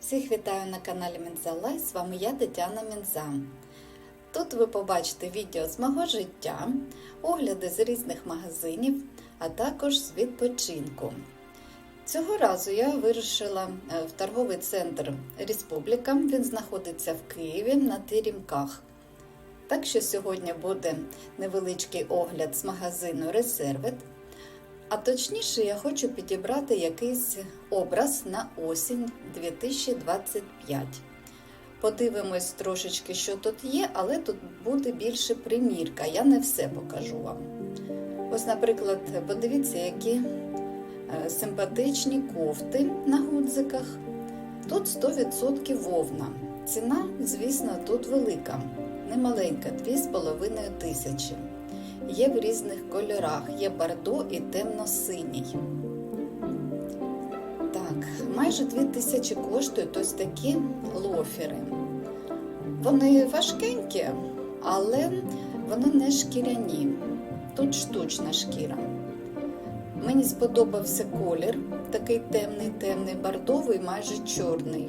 Всіх вітаю на каналі Мінзалай. З вами я Тетяна Мінза. Тут ви побачите відео з мого життя, огляди з різних магазинів, а також з відпочинку. Цього разу я вирушила е, в торговий центр Республіка. Він знаходиться в Києві на Теремках. Так що сьогодні буде невеличкий огляд з магазину Резервет. А точніше, я хочу підібрати якийсь образ на осінь 2025. Подивимось трошечки, що тут є, але тут буде більше примірка. Я не все покажу вам. Ось, наприклад, подивіться, які е, симпатичні кофти на гудзиках. Тут 100% вовна. Ціна, звісно, тут велика, немаленька 2,5 тисячі. Є в різних кольорах, є бордо і темно-синій. Так, майже 2000 коштують ось такі лофери. Вони важкенькі, але вони не шкіряні. Тут штучна шкіра. Мені сподобався колір, такий темний, темний, бордовий, майже чорний.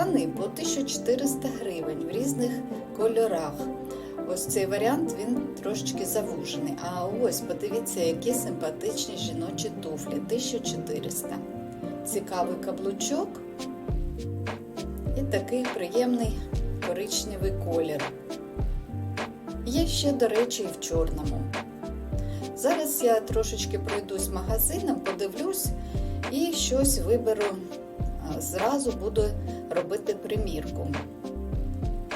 Штани по 1400 гривень в різних кольорах. Ось цей варіант він трошечки завужений. А ось подивіться, які симпатичні жіночі туфлі 1400. Цікавий каблучок і такий приємний коричневий колір. Є ще, до речі, і в чорному. Зараз я трошечки пройдусь магазином, подивлюсь і щось виберу. Зразу буду робити примірку.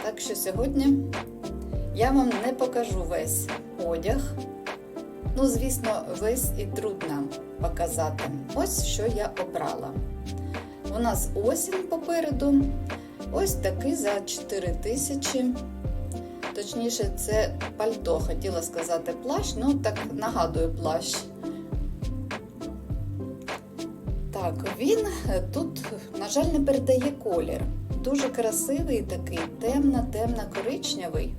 Так що сьогодні я вам не покажу весь одяг. Ну, звісно, весь і трудно показати. Ось що я обрала. У нас осінь попереду. Ось такий за 4 тисячі. Точніше, це пальто, хотіла сказати плащ, ну так нагадую плащ. Він тут, на жаль, не передає колір. Дуже красивий такий, темно-темно-коричневий.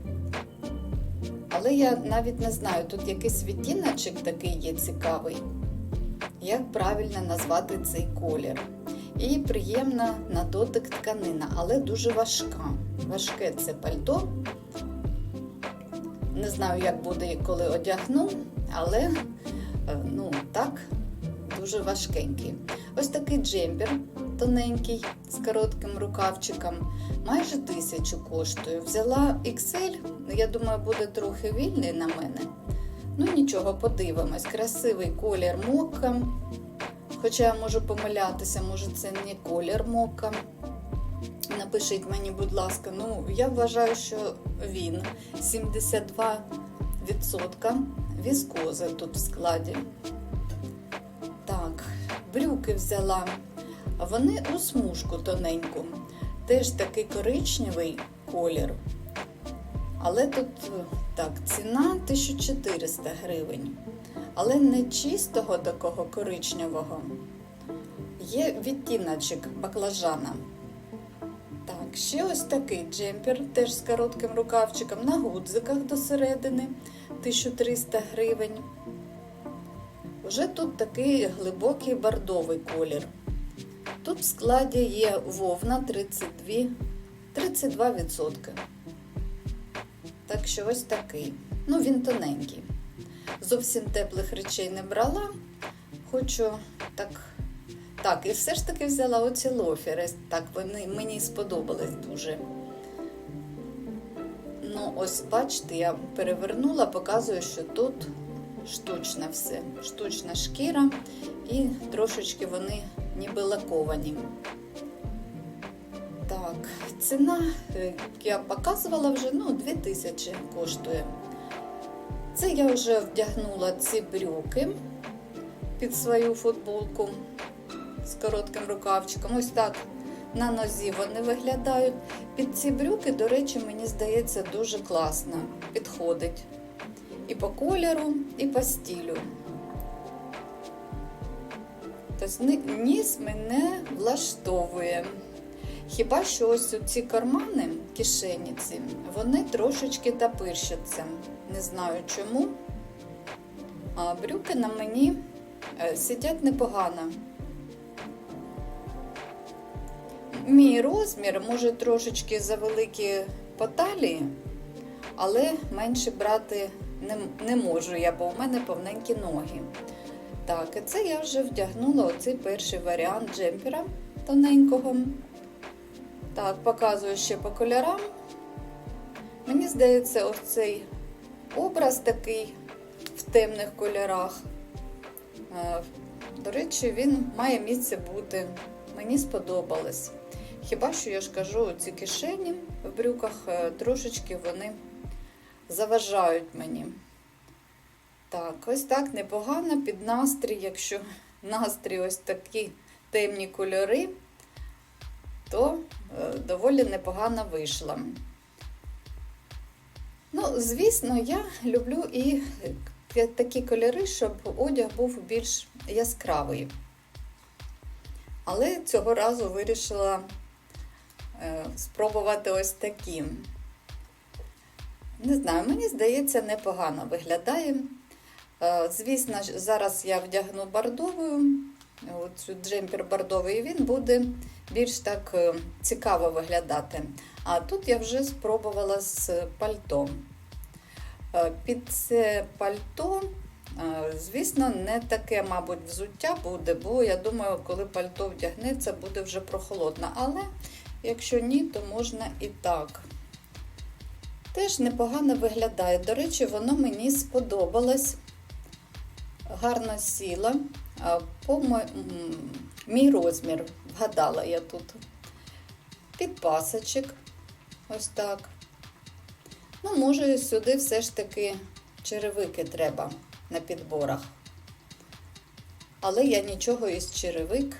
Але я навіть не знаю, тут якийсь відтіночок такий є цікавий. Як правильно назвати цей колір? І приємна на дотик тканина, але дуже важка. Важке це пальто. Не знаю, як буде, коли одягну, але ну, так, дуже важкенький. Ось такий джемпер тоненький з коротким рукавчиком, майже тисячу коштує. Взяла XL, я думаю, буде трохи вільний на мене. Ну нічого, подивимось. Красивий колір мока. Хоча я можу помилятися, може це не колір мока. Напишіть мені, будь ласка, ну я вважаю, що він 72% віскози тут в складі. Брюки взяла. Вони у смужку тоненьку. Теж такий коричневий колір. Але тут так, ціна 1400 гривень. Але не чистого такого коричневого. Є відтіночок баклажана. Так, ще ось такий джемпер, теж з коротким рукавчиком на гудзиках до середини 1300 гривень. Уже тут такий глибокий бордовий колір. Тут в складі є вовна 32%. 32%. Так що ось такий. Ну, він тоненький. Зовсім теплих речей не брала. Хочу так. Так, і все ж таки взяла оці лофери. Так, вони мені сподобались дуже. Ну, ось, бачите, я перевернула, показую, що тут штучне все. Штучна шкіра, і трошечки вони ніби лаковані. Так, ціна, як я показувала вже, ну, 2000 коштує. Це я вже вдягнула ці брюки під свою футболку з коротким рукавчиком. Ось так на нозі вони виглядають. Під ці брюки, до речі, мені здається, дуже класно підходить. І по кольору, і по стилю. Тобто ніс мене влаштовує. Хіба що ось ці кармани, кишеніці, вони трошечки тапирщаться. Не знаю чому. А брюки на мені Е, Сидять непогано. Мій розмір може трошечки завеликі по талії, але менше брати не, не можу я, бо в мене повненькі ноги. Так, і це я вже вдягнула оцей перший варіант джемпера тоненького. Так, показую ще по кольорам. Мені здається, ось цей образ такий в темних кольорах. Е, До речі, він має місце бути. Мені сподобалось. Хіба що я ж кажу, ці кишені в брюках е, трошечки вони заважають мені. Так, ось так непогано під настрій, якщо настрій ось такі темні кольори, то е, доволі непогано вийшла. Ну, звісно, я люблю і такі кольори, щоб одяг був більш яскравий. Але цього разу вирішила е, спробувати ось такі. Не знаю, мені здається, непогано виглядає. Е, Звісно, зараз я вдягну бордовою, оцю джемпер бордовий, і він буде більш так е, цікаво виглядати. А тут я вже спробувала з пальто. Е, Під це пальто, звісно, не таке, мабуть, взуття буде, бо я думаю, коли пальто вдягнеться, буде вже прохолодно. Але якщо ні, то можна і так. Теж непогано виглядає. До речі, воно мені сподобалось. Гарно сіла. По мій розмір вгадала я тут. Підпасочок. Ось так. Ну, може, сюди все ж таки черевики треба на підборах. Але я нічого із черевик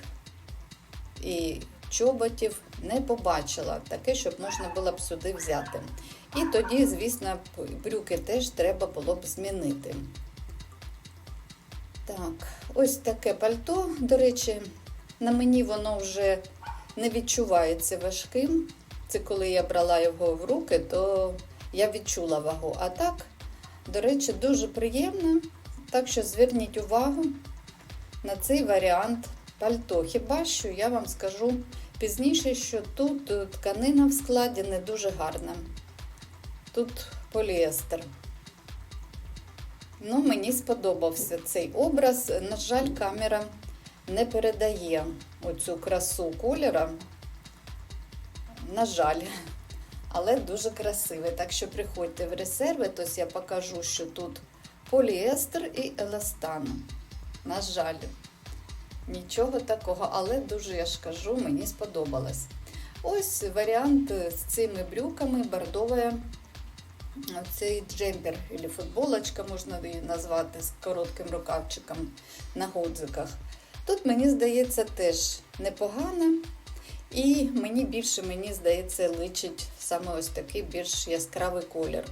і чоботів не побачила, таке, щоб можна було б сюди взяти. І тоді, звісно, брюки теж треба було б змінити. Так, ось таке пальто. До речі, на мені воно вже не відчувається важким. Це коли я брала його в руки, то я відчула вагу. А так, до речі, дуже приємно. Так що зверніть увагу на цей варіант пальто. Хіба що я вам скажу пізніше, що тут тканина в складі не дуже гарна. Тут поліестер. Ну, мені сподобався цей образ. На жаль, камера не передає оцю красу кольора. На жаль, але дуже красивий. Так що приходьте в резерви, тобто я покажу, що тут поліестер і еластан. На жаль, нічого такого, але дуже, я ж кажу, мені сподобалось. Ось варіант з цими брюками бордовая. Цей джемпер або футболочка, можна її назвати з коротким рукавчиком на гудзиках. Тут, мені здається, теж непогано. І мені більше, мені здається, личить саме ось такий більш яскравий колір.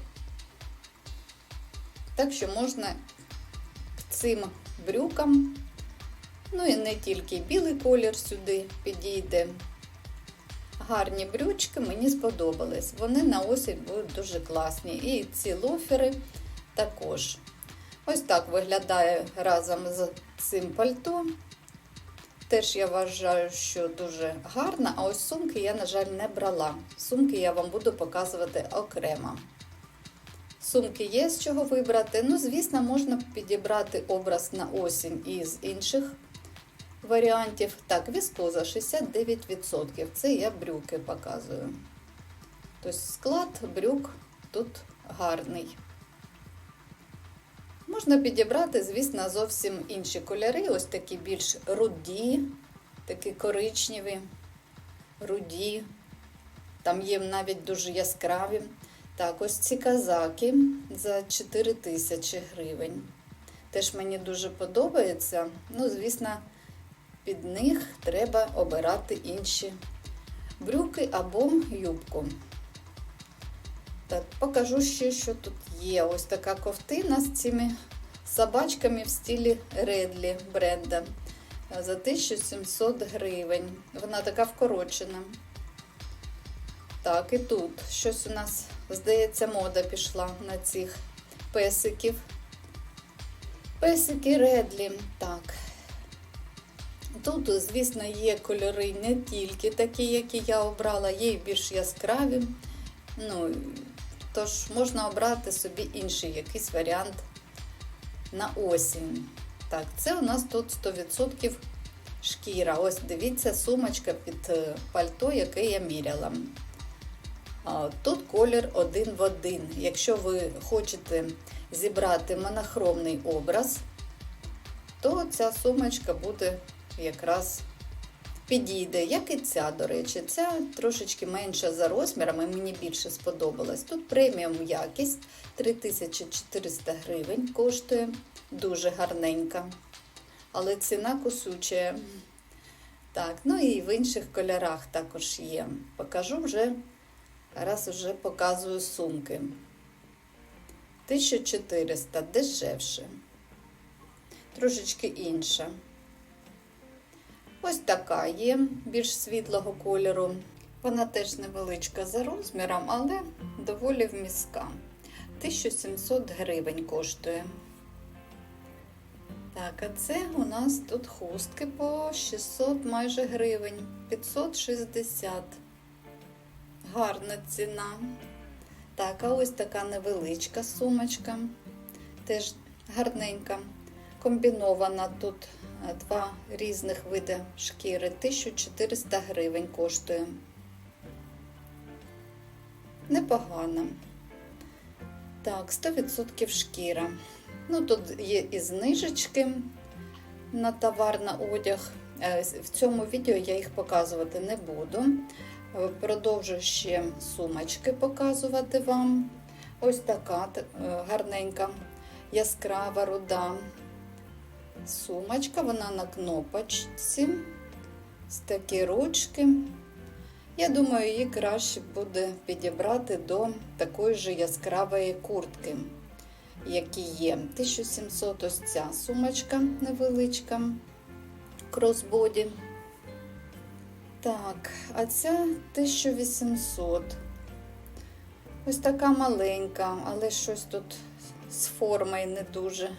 Так що можна цим брюкам, ну і не тільки білий колір сюди підійде. Гарні брючки мені сподобались. Вони на осінь будуть дуже класні. І ці лофери також. Ось так виглядає разом з цим пальто. Теж я вважаю, що дуже гарна, а ось сумки я, на жаль, не брала. Сумки я вам буду показувати окремо. Сумки є з чого вибрати. Ну, звісно, можна підібрати образ на осінь із інших варіантів. Так, віскоза 69%. Це я брюки показую. Тобто склад брюк тут гарний. Можна підібрати, звісно, зовсім інші кольори, ось такі більш руді, такі коричневі, руді. Там є навіть дуже яскраві. Так, ось ці казаки за 4 тисячі гривень. Теж мені дуже подобається. Ну, звісно, під них треба обирати інші брюки або юбку. Так, покажу ще, що тут є. Ось така ковтина з цими собачками в стилі Редлі бренда за 1700 гривень. Вона така вкорочена. Так, і тут щось у нас, здається, мода пішла на цих песиків. Песики Редлі. Так. Тут, звісно, є кольори не тільки такі, які я обрала, є і більш яскраві. Ну, тож можна обрати собі інший якийсь варіант на осінь. Так, це у нас тут 100% шкіра. Ось дивіться, сумочка під е, пальто, яке я міряла. Тут колір один в один. Якщо ви хочете зібрати монохромний образ, то ця сумочка буде якраз підійде, як і ця, до речі. Ця трошечки менша за розмірами, мені більше сподобалась. Тут преміум якість 3400 гривень коштує, дуже гарненька. Але ціна кусюча. Так, ну і в інших кольорах також є. Покажу вже, раз вже показую сумки. 1400 дешевше. Трошечки інша. Ось така є, більш світлого кольору. Вона теж невеличка за розміром, але доволі вмістка. 1700 гривень коштує. Так, а це у нас тут хустки по 600 майже гривень, 560. Гарна ціна. Так, а ось така невеличка сумочка, теж гарненька. Комбінована тут два різних види шкіри. 1400 гривень коштує. Непогано. Так, 100% шкіра. Ну, тут є і знижечки на товар на одяг. Е, В цьому відео я їх показувати не буду. Е, Продовжу ще сумочки показувати вам. Ось така е, гарненька, яскрава руда. Сумочка, вона на кнопочці. З такі ручки. Я думаю, її краще буде підібрати до такої ж яскравої куртки, які є. 1700 ось ця сумочка невеличка, кросбоді. Так, а ця 1800. Ось така маленька, але щось тут з формою не дуже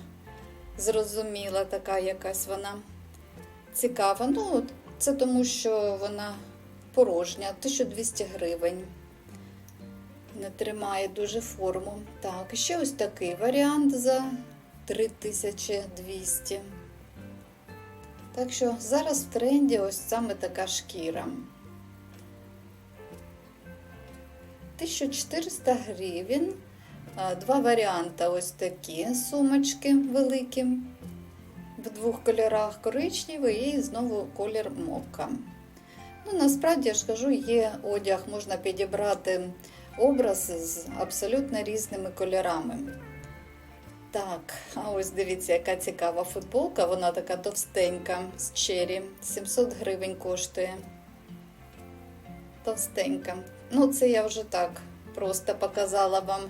зрозуміла, така якась вона цікава. Ну, це тому, що вона порожня, 1200 гривень. Не тримає дуже форму. Так, ще ось такий варіант за 3200. Так що зараз в тренді ось саме така шкіра. 1400 гривень. Два варіанти ось такі сумочки великі. В двох кольорах коричневий і знову колір мока. Ну, насправді, я ж кажу, є одяг, можна підібрати образ з абсолютно різними кольорами. Так, а ось дивіться, яка цікава футболка. Вона така товстенька з чері. 700 гривень коштує. Товстенька. Ну, це я вже так просто показала вам.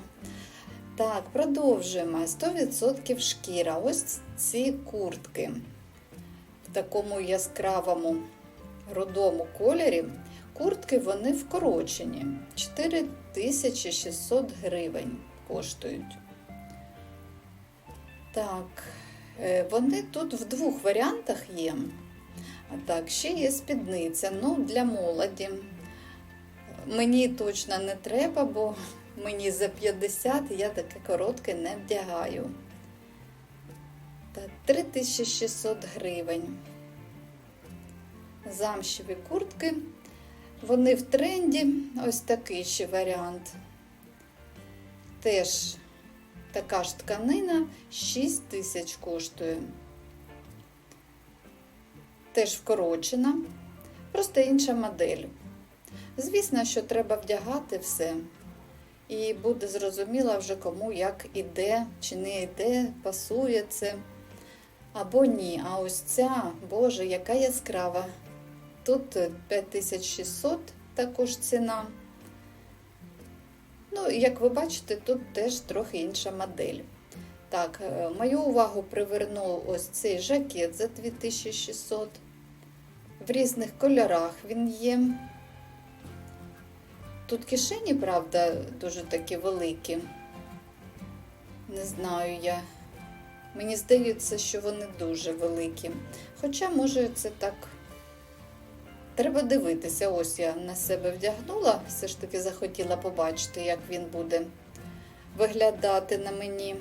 Так, продовжуємо. 100% шкіра. Ось ці куртки в такому яскравому рудому кольорі. Куртки вони вкорочені. 4600 гривень коштують. Так, е, вони тут в двох варіантах є. А так, ще є спідниця. Ну, для молоді. Мені точно не треба, бо мені за 50 я таке коротке не вдягаю. Так, 3600 гривень. Замшеві куртки. Вони в тренді. Ось такий ще варіант. Теж така ж тканина 6 тисяч коштує. Теж вкорочена, просто інша модель. Звісно, що треба вдягати все. І буде зрозуміло вже кому як іде, чи не йде, пасує це. Або ні. А ось ця, Боже, яка яскрава. Тут 5600 також ціна. Ну, як ви бачите, тут теж трохи інша модель. Так, е, мою увагу привернув ось цей жакет за 2600. В різних кольорах він є. Тут кишені, правда, дуже такі великі. Не знаю я, Мені здається, що вони дуже великі. Хоча, може, це так. Треба дивитися. Ось я на себе вдягнула, все ж таки захотіла побачити, як він буде виглядати на мені.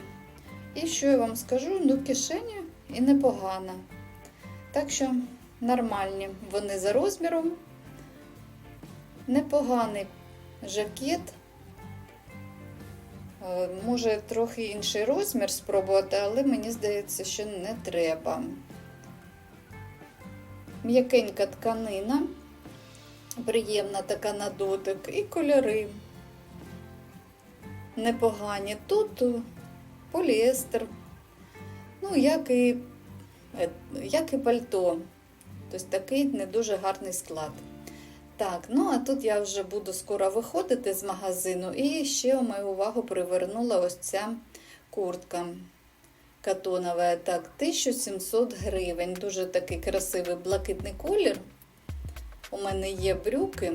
І що я вам скажу? Ну, кишеня і непогана. Так що нормальні вони за розміром. Непоганий жакет. Е, Може трохи інший розмір спробувати, але мені здається, що не треба. М'якенька тканина, приємна така на дотик, і кольори непогані. Тут поліестер, ну, як і, е, як і пальто. Тобто такий не дуже гарний склад. Так, ну а тут я вже буду скоро виходити з магазину, і ще мою увагу привернула ось ця куртка катонова. Так, 1700 гривень. Дуже такий красивий блакитний колір. У мене є брюки.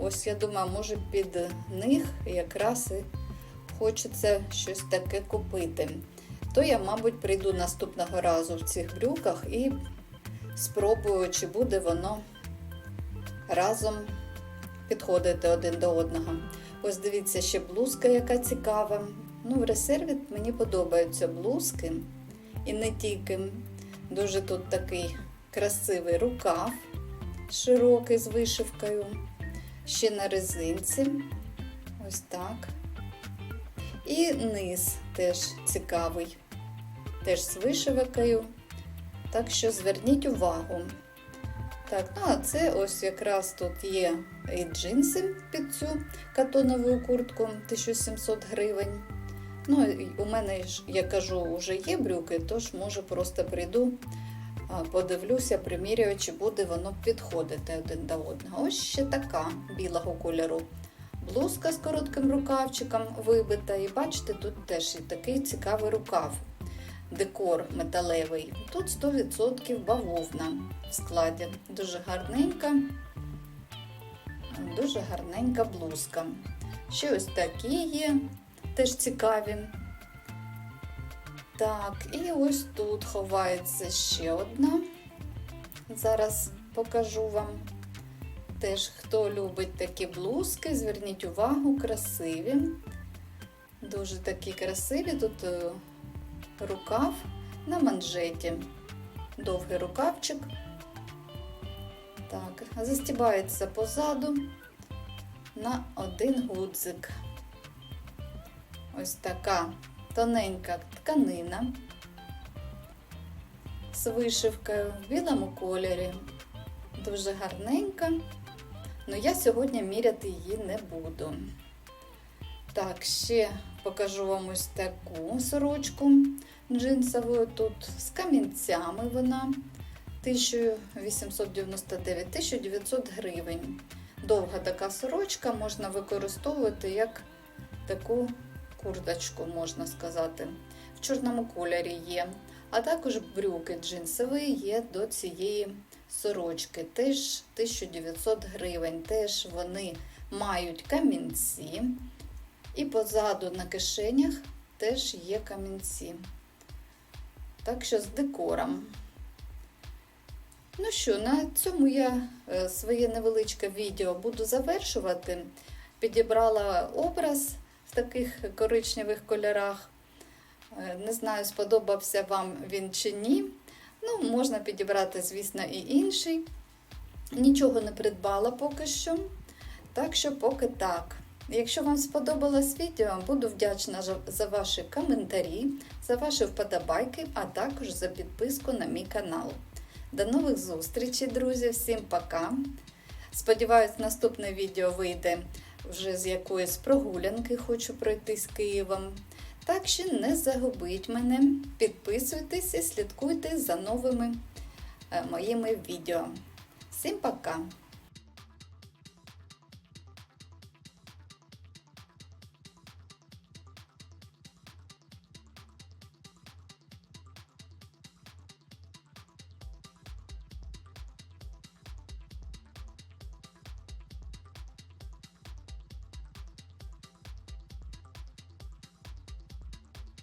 Ось я думаю, може під них якраз і хочеться щось таке купити. То я, мабуть, прийду наступного разу в цих брюках і спробую, чи буде воно разом підходити один до одного. Ось дивіться, ще блузка, яка цікава. Ну, в резерві мені подобаються блузки. І не тільки. Дуже тут такий красивий рукав, широкий з вишивкою. Ще на резинці. Ось так. І низ теж цікавий. Теж з вишивкою. Так що зверніть увагу. Так, ну а це ось якраз тут є і джинси під цю катонову куртку 1700 гривень. Ну, у мене я кажу, вже є брюки, тож може просто прийду, подивлюся, приміряю, чи буде воно підходити один до одного. Ось ще така білого кольору. Блузка з коротким рукавчиком вибита. І бачите, тут теж і такий цікавий рукав. Декор металевий. Тут 100% бавовна в складі. Дуже гарненька, дуже гарненька блузка. Ще ось такі є, теж цікаві. Так, і ось тут ховається ще одна. Зараз покажу вам. Теж, хто любить такі блузки, зверніть увагу, красиві. Дуже такі красиві. Тут е, рукав на манжеті. Довгий рукавчик. Так, застібається позаду на один гудзик. Ось така тоненька тканина з вишивкою в білому кольорі. Дуже гарненька. Ну я сьогодні міряти її не буду. Так, ще покажу вам ось таку сорочку джинсову. Тут з камінцями вона 1899-1900 гривень. Довга така сорочка можна використовувати як таку курточку, можна сказати. В чорному кольорі є. А також брюки джинсові є до цієї сорочки. Теж 1900 гривень. Теж вони мають камінці. І позаду на кишенях теж є камінці. Так що з декором. Ну що, на цьому я е, своє невеличке відео буду завершувати. Підібрала образ в таких коричневих кольорах. Е, Не знаю, сподобався вам він чи ні. Ну, можна підібрати, звісно, і інший. Нічого не придбала поки що. Так що, поки так. Якщо вам сподобалось відео, буду вдячна за- ваші коментарі, за ваші вподобайки, а також за підписку на мій канал. До нових зустрічей, друзі! Всім пока! Сподіваюсь, наступне відео вийде вже з якоїсь прогулянки, хочу пройти з Києвом. Так що не загубіть мене, підписуйтесь і слідкуйте за новими е, моїми відео. Всім пока!